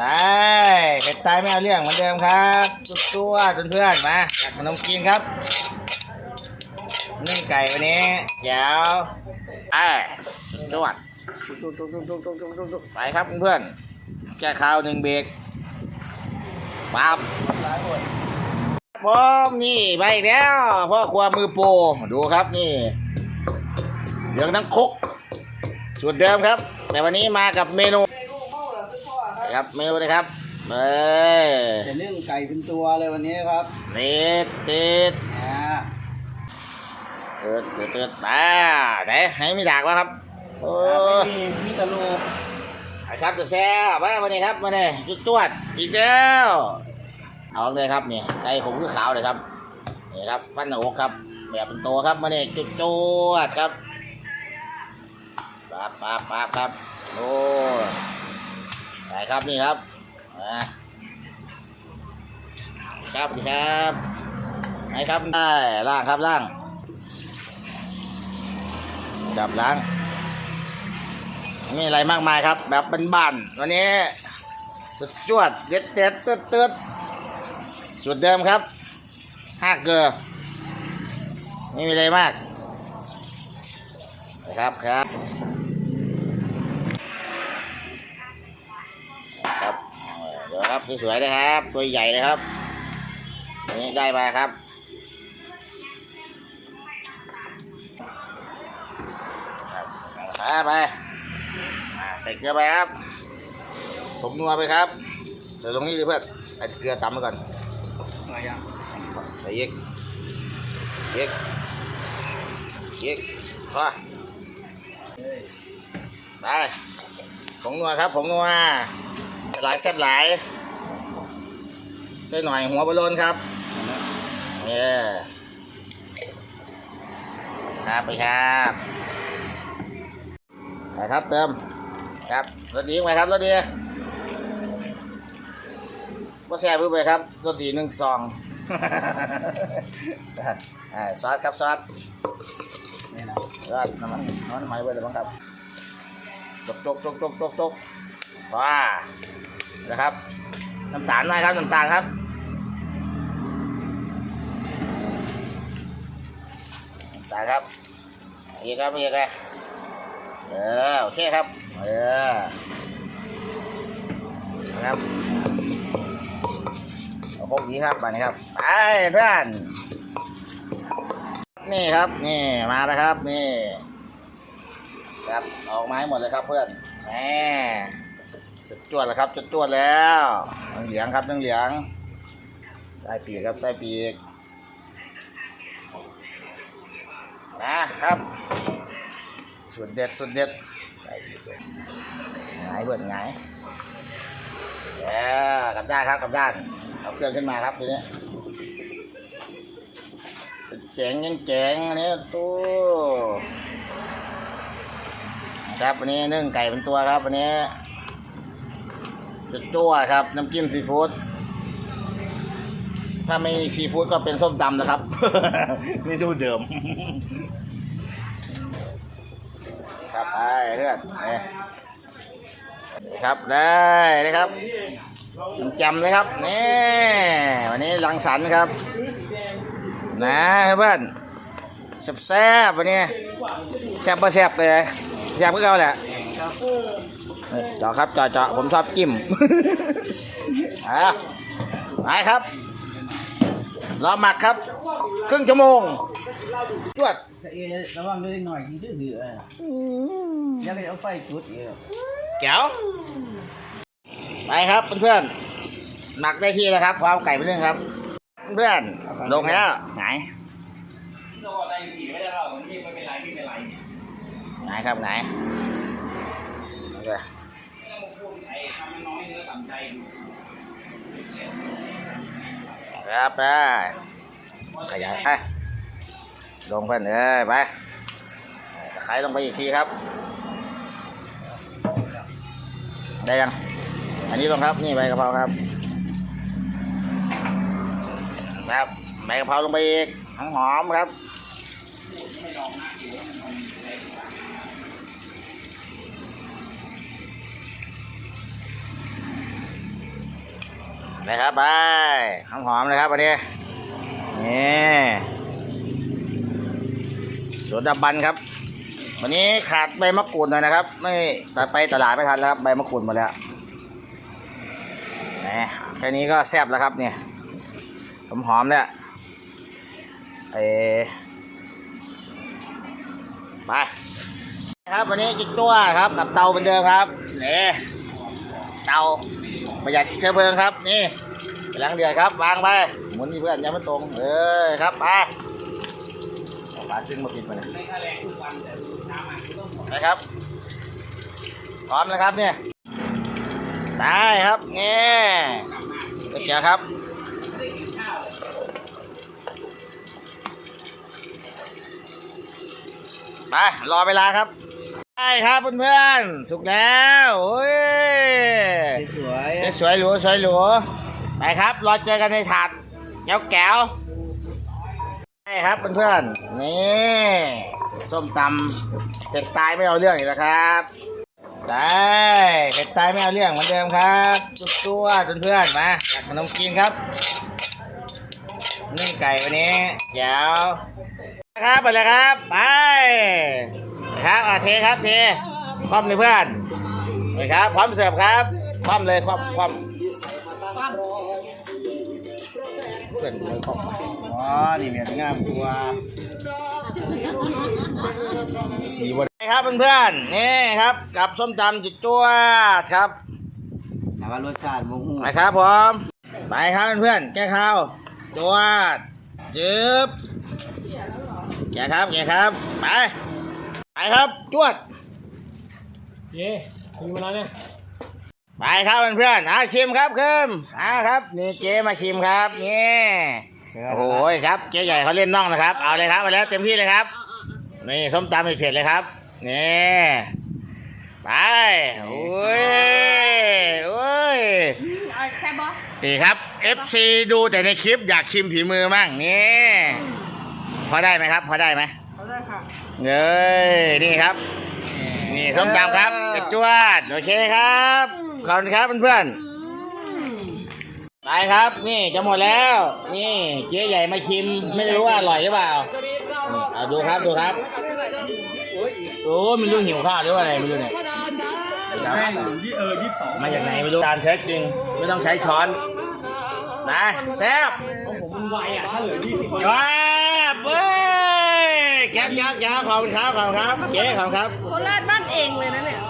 ได้เผ็ดตายไม่เอาเรื่องเหมือนเดิมครับตุ๊ตัวๆเพื่อนๆมาตักขนมกินครับนึ่งไก่วันนี้แจ๋วไอ้จวดไปครับเพื่อนๆแก้ข้าวหนึ่งเบรกปั๊บผมนี่ไปอีกแล้วพ่อครัวมือโปรดูครับนี่เหลืองทั้งคกสูตรเดิมครับ แต่วันนี้มากับเมนู ครับเมนูเลยครับเอ้ยจะนึ่งไก่เป็นตัวเลยวันนี้ครับติดติดอ่าเติดเติดเติดอ่าไหนให้มีดากวะครับโอ้ไม่มีมีแตะลูกครับจะแซ่บมาวันนี้ครับมาเนี่ยจุดจวดอีกแล้วเอาเลยครับนี่ไก่ผมคือขาวเลยครับนี่ครับฟันหน้าอกครับแบบเป็นตัวครับมาเนี่ยจุดจวดครับปั๊บปั๊บปั๊บครับโอ้ ไปครับนี่ครับมาครับครับไหนครับได้ล่างครับล่าง จับล้างไม่มีอะไรมากมายครับ แบบเป็นบ้านวันนี้สุดจวดเด็ดเด็ดๆตืดตืดสุดเดิมครับห้าเกลือไม่มีอะไรมากนะครับครับ ครับสวยๆนะครับ ตัวใหญ่เลยครับอันนี้ได้มาครับครับเอาไปใส่เกลือไปครับผมนัวไปครับใส่ตรงนี้เลยเพื่อนใส่เกลือตำไปก่อนอะไรอะใส่อีกอีกอีกพอไปผงนัวครับผงนัวส่หลายแซ่บหลาย ใส่หน่อยหัวบอลลนครับเนี่ยครับไปครับไปครับเติมครับรถดีไหมครับรถดีบ่แซ่บรู้ไปครับรถดีหนึ่งซองอ่าซอสครับซอสนี่นะซอสน้ำมันน้ำมันไหมไว้เลยบ้างครับจกจกจกจกจกจกว้านะครับน้ำตาลหน่อยครับน้ำตาลครับ น้ำตาลครับอีกครับอีกครับเออโอเคครับเออนะครับเอาพวกนี้ครับไปนะครับไปเพื่อนนี่ครับนี่มาแล้วครับนี่ครับออกไม้หมดเลยครับเพื่อนแหมจุดจวดแล้วครับจุดจวดแล้วเหลืองครับเหลืองใต้ปีกครับใต้ปีก นะครับสุดเด็ดสุดเด็ดหงายเบิดหงายเออกลับด้านครับกลับด้านเอาเครื่องขึ้นมาครับทีนี้เจ๋งยังเจ๋งอันนี้ตู้ครับวันนี้นึ่งไก่เป็นตัวครับวันนี้จุดจ้วครับน้ำจิ้มซีฟู้ด ถ้าไม่มีซีฟู้ดก็เป็นส้มตำนะครับไม่ดูเดิม ครับไปเลือดนี่ครับได้นะครับจำเลยครับนี่วันนี้รังสรรค์ครับ นะเพื่อนแซ่บๆวันนี้แซ่บปะแซ่บเลยแซ่บก็เอาแหละนี่เจาครับจาะเจาผมชอบจิ้มอะไปครับ รอหมักครับ ครึ่งชั่วโมงจวดถ้าเอระวังด้วยหน่อยยิงดื้อๆเอออยังไงเอาไฟจุดเออแจ๋วไปครับเพื่อนๆหมักได้ที่แล้วครับพร้อมไก่ไปนึ่งครับ เพื่อนลงแล้วไหนสวัสดีสีไม่ได้หรอกมันที่ไม่เป็นไรไม่เป็นไรไหนครับไหนโอเค ครับได้ขยายไปลงเพื่อนเอ้ยไปตะไคร้ลงไปอีกทีครับ ได้ยัง อันนี้ลงครับ นี่ใบกะเพราครับ ครับ ใบกะเพราลงไปอีกทั้งหอมครับ นะครับไปหอมๆเลยครับวันนี้นี่สวนดับบันครับ วันนี้ขาดใบมะกรูดหน่อยนะครับ ไม่แต่ไปตลาดไม่ทันแล้วครับใบมะกรูดหมดแล้วแหมแค่นี้ก็แซ่บแล้วครับเนี่ยหอมหอมๆเนี่ยเอไปครับวันนี้จิกตัวครับกับเตาเหมือนเดิมครับเนี่เตา ประหยัดเชื้อเพลิงครับ นี่กำลังเดือดครับ วางไปหมุนนี่เพื่อนยังไม่ตรงเออครับไปเอาปลาซึ่งมาปิดมาเนี่ยนค่าแรงทุกวันแต่น้ำมันก็ต้อมดนะครับพร้อมนะครับเนี่ยได้ครับนี่ก๋วยเตี๋ยวครับมาวเลยไปรอเวลาครับ ได้ครับเพื่อนๆสุกแล้วโอ้ยสวยสวยหรูสวยหรูไปครับรอเจอกันในถาดแก้วแก้วได้ครับเพื่อนๆนี่ส้มตำเผ็ดตายไม่เอาเรื่องอีกแล้วครับได้เผ็ดตายไม่เอาเรื่องเหมือนเดิมครับตุ๊ตัวๆเพื่อนๆมาตักขนมกินครับนึ่งไก่วันนี้แจ๋วครับไปเลยครับไปไป ครับอะเทครับเทคว่ำเลยเพื่อนไปครับพร้อมเสิร์ฟครับคว่ำเลยคว่ำคว่ำเพื่อนดูคว่ำอ๋อนี่เมียงามตัวสีวันครับเพื่อนๆนี่ครับกับส้มตำจิตจ้วดครับแต่ว่ารสชาติบ่ฮู้ไปครับผมไปครับเพื่อนๆแก้ข้าวจวดจึ๊บแกะครับแกะครับไป ไปครับ จวด เย่ซื้อมาแล้วเนี่ย ไปครับเพื่อนๆอะชิมครับคิมอะครับ นี่เจ๊มาชิมครับนี่โอ้โหครับเจ๊ใหญ่เขาเล่นน่องนะครับ เอาเลยครับเอาแล้วเต็มที่เลยครับ นี่ส้มตำเผ็ดๆเลยครับนี่ไปโอ้ยโอ้ยแซ่บบ่นี่ครับ FC ดูแต่ในคลิปอยากชิมฝีมือมั่งนี่พอได้ไหมครับ พอได้ไหม เอาเลยค่ะเอ้ยนี่ครับ นี่ส้มตำครับกระจวดโอเคครับขอบคุณครับเพื่อนๆไปครับ นี่จะหมดแล้ว นี่เจ๊ใหญ่มาชิม ไม่รู้ว่าอร่อยหรือเปล่านี่เอาดูครับดูครับโอ้ไม่รู้หิวข้าวหรือว่าอะไรไม่รู้เนี่ยแม่งยี่เออยี่สิบสองมาจากไหนไม่รู้การเทสจริง ไม่ต้องใช้ช้อนนะแซ่บของผมมันไวอะถ้าเหลือยี่สิบจอบเว้ ยักยักษ์ยักษ์ขอบคุณครับขอบคุณครับเจ๊ขอบคุณครับ โคราชบ้านเองเลยนะเนี่ย